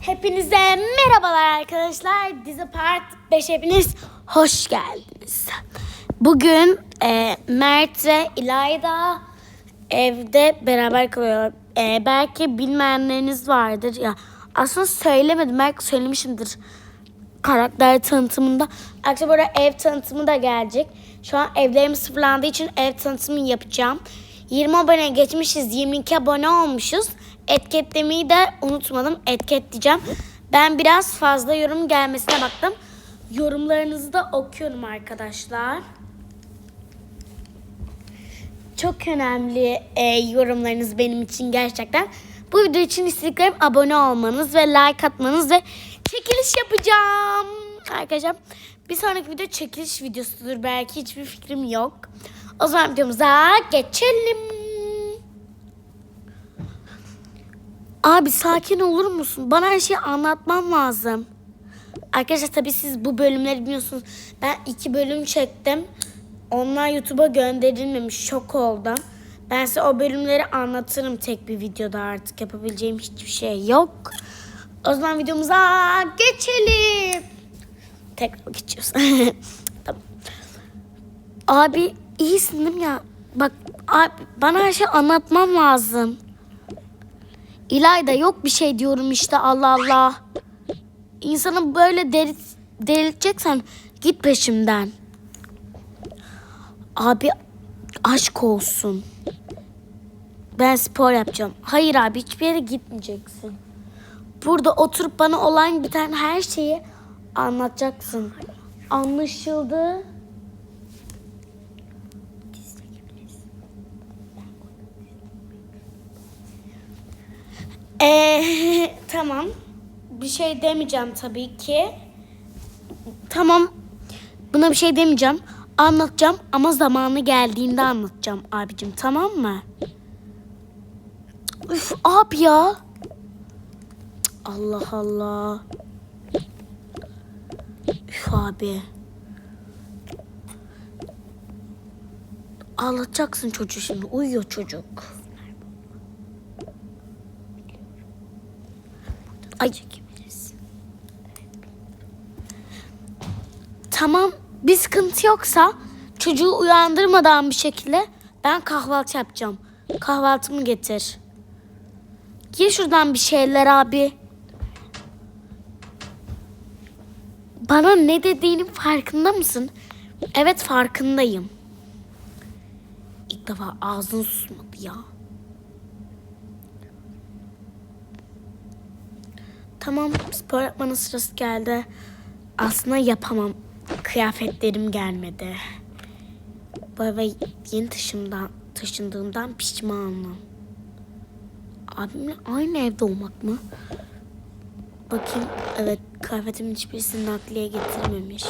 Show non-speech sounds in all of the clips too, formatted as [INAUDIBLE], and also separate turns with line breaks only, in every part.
Hepinize merhabalar arkadaşlar. Dizi Part 5 hepiniz hoş geldiniz. Bugün e, Mert ve İlayda evde beraber kalıyor. E, belki bilmeyenleriniz vardır. ya Aslında söylemedim. Belki söylemişimdir karakter tanıtımında. Akşam burada ev tanıtımı da gelecek. Şu an evlerim sıfırlandığı için ev tanıtımı yapacağım. 20 abone geçmişiz. 22 abone olmuşuz. Etiketlemeyi de unutmadım. Etiketleyeceğim. Ben biraz fazla yorum gelmesine baktım. Yorumlarınızı da okuyorum arkadaşlar. Çok önemli e, yorumlarınız benim için gerçekten. Bu video için istediklerim abone olmanız ve like atmanız ve çekiliş yapacağım. Arkadaşlar bir sonraki video çekiliş videosudur. Belki hiçbir fikrim yok. O zaman videomuza geçelim. Abi sakin olur musun? Bana her şeyi anlatman lazım. Arkadaşlar tabii siz bu bölümleri biliyorsunuz. Ben iki bölüm çektim. Onlar YouTube'a gönderilmemiş. Şok oldum. Ben size o bölümleri anlatırım tek bir videoda artık. Yapabileceğim hiçbir şey yok. O zaman videomuza geçelim. Tekrar geçiyoruz. [LAUGHS] tamam. Abi iyisin değil mi ya? Bak abi, bana her şey anlatmam lazım. İlayda yok bir şey diyorum işte Allah Allah. İnsanı böyle deli, delirteceksen git peşimden. Abi aşk olsun. Ben spor yapacağım. Hayır abi hiçbir yere gitmeyeceksin. Burada oturup bana olan biten her şeyi anlatacaksın. Anlaşıldı. Ee, [LAUGHS] tamam. Bir şey demeyeceğim tabii ki. Tamam. Buna bir şey demeyeceğim. Anlatacağım ama zamanı geldiğinde anlatacağım abicim tamam mı? Üf abi ya. Allah Allah. Üf abi. Ağlatacaksın çocuğu şimdi. Uyuyor çocuk. Ay. Tamam bir sıkıntı yoksa çocuğu uyandırmadan bir şekilde ben kahvaltı yapacağım. Kahvaltımı getir. Ye şuradan bir şeyler abi. Bana ne dediğinin farkında mısın? Evet farkındayım. İlk defa ağzın susmadı ya. Tamam spor yapmanın sırası geldi. Aslında yapamam. Kıyafetlerim gelmedi. Bu eve yeni taşımdan, taşındığımdan pişmanım. Abimle aynı evde olmak mı? Bakayım. Evet kıyafetimin hiçbirisini nakliye getirmemiş.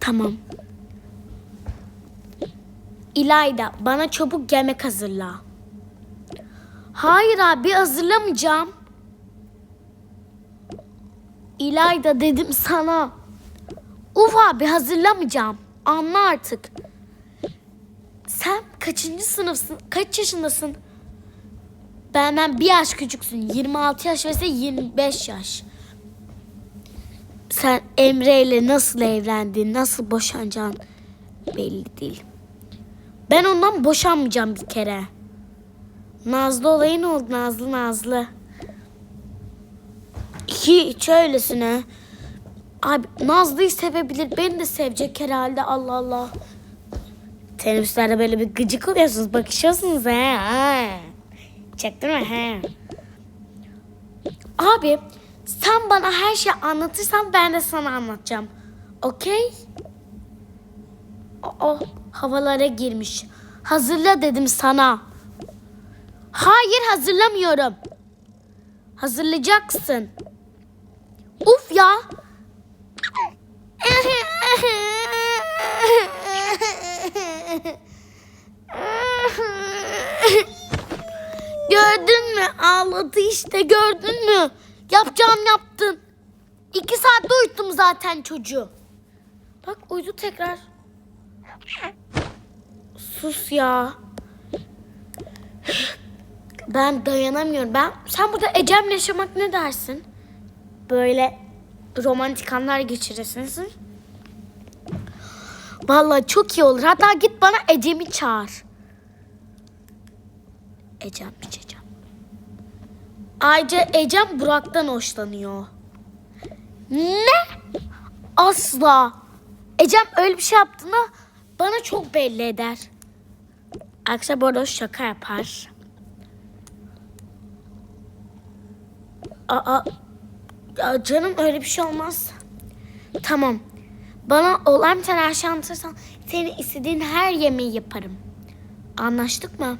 Tamam. İlayda bana çabuk yemek hazırla. Hayır abi hazırlamayacağım. İlayda dedim sana. Uf abi hazırlamayacağım. Anla artık. Sen kaçıncı sınıfsın? Kaç yaşındasın? Benden bir yaş küçüksün. 26 yaş ve 25 yaş. Sen Emre ile nasıl evlendin, nasıl boşanacaksın belli değil. Ben ondan boşanmayacağım bir kere. Nazlı olayı ne oldu Nazlı Nazlı? Hiç öylesine. Abi Nazlı'yı sevebilir. Beni de sevecek herhalde Allah Allah. Teneffüslerde böyle bir gıcık oluyorsunuz. Bakışıyorsunuz he. ha. Çaktın mı he? Abi sen bana her şeyi anlatırsan ben de sana anlatacağım. Okey? O havalara girmiş. Hazırla dedim sana. Hayır hazırlamıyorum. Hazırlayacaksın. Uf ya. Gördün mü? Ağladı işte gördün mü? Yapacağım yaptın. İki saatte uyuttum zaten çocuğu. Bak uyudu tekrar. Sus ya. Ben dayanamıyorum. Ben sen burada Ecem'le yaşamak ne dersin? böyle romantik anlar geçirirsiniz. Vallahi çok iyi olur. Hatta git bana Ecem'i çağır. Ecem, Ecem. Ayrıca Ecem Burak'tan hoşlanıyor. Ne? Asla. Ecem öyle bir şey yaptığında bana çok belli eder. Arkadaşlar bu şaka yapar. Aa, ya canım öyle bir şey olmaz. Tamam. Bana olan tane her şey anlatırsan senin istediğin her yemeği yaparım. Anlaştık mı?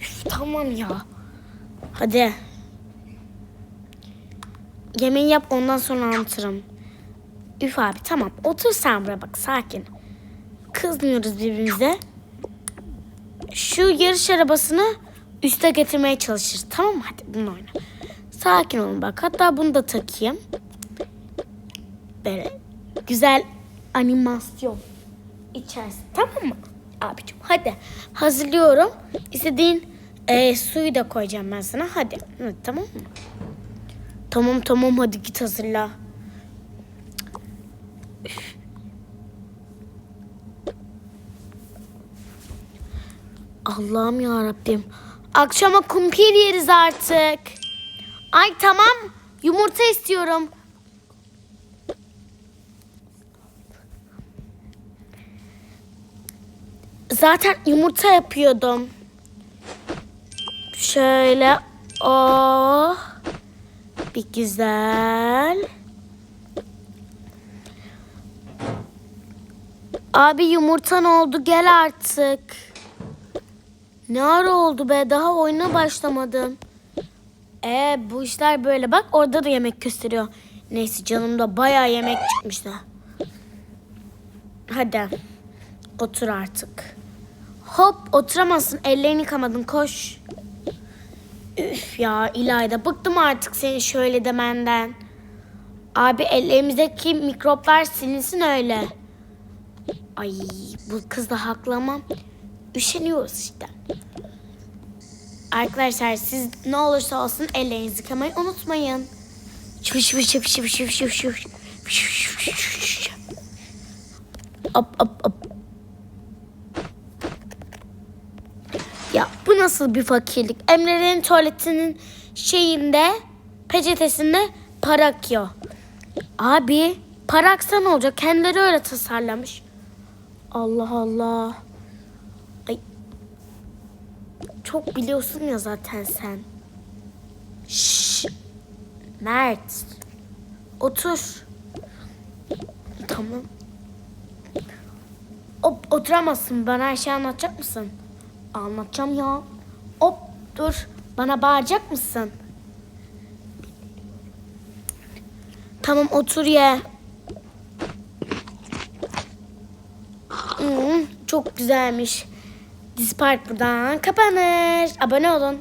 Üf, tamam ya. Hadi. Yemeği yap ondan sonra anlatırım. Üf abi tamam. Otur sen buraya bak sakin. Kızmıyoruz birbirimize. Şu yarış arabasını üste getirmeye çalışır. Tamam mı? Hadi bunu oyna. Sakin olun bak. Hatta bunu da takayım. Böyle güzel animasyon içersin. Tamam mı? Abicim hadi. Hazırlıyorum. İstediğin e, suyu da koyacağım ben sana. Hadi. Hadi tamam mı? Tamam tamam hadi git hazırla. Allah'ım ya Rabbim. Akşama kumpir yeriz artık. Ay tamam. Yumurta istiyorum. Zaten yumurta yapıyordum. Şöyle. Oh. Bir güzel. Abi yumurtan oldu gel artık. Ne ara oldu be daha oyuna başlamadım. Ee bu işler böyle bak orada da yemek gösteriyor. Neyse canımda bayağı yemek çıkmış da. Hadi otur artık. Hop oturamazsın ellerini yıkamadın koş. Üf ya İlayda bıktım artık senin şöyle demenden. Abi ellerimizdeki mikroplar silinsin öyle. Ay bu kız da haklı ama üşeniyoruz işte. Arkadaşlar siz ne olursa olsun ellerinizi yıkamayı unutmayın. Hop hop hop. Ya bu nasıl bir fakirlik? Emre'nin tuvaletinin şeyinde peçetesinde para akıyor. Abi para aksa ne olacak? Kendileri öyle tasarlamış. Allah Allah. Ay. Çok biliyorsun ya zaten sen. Şşş. Mert. Otur. Tamam. Hop oturamazsın. Bana her şeyi anlatacak mısın? Anlatacağım ya. Hop dur. Bana bağıracak mısın? Tamam otur ye. Hmm, çok güzelmiş. Dispark buradan kapanır. Abone olun.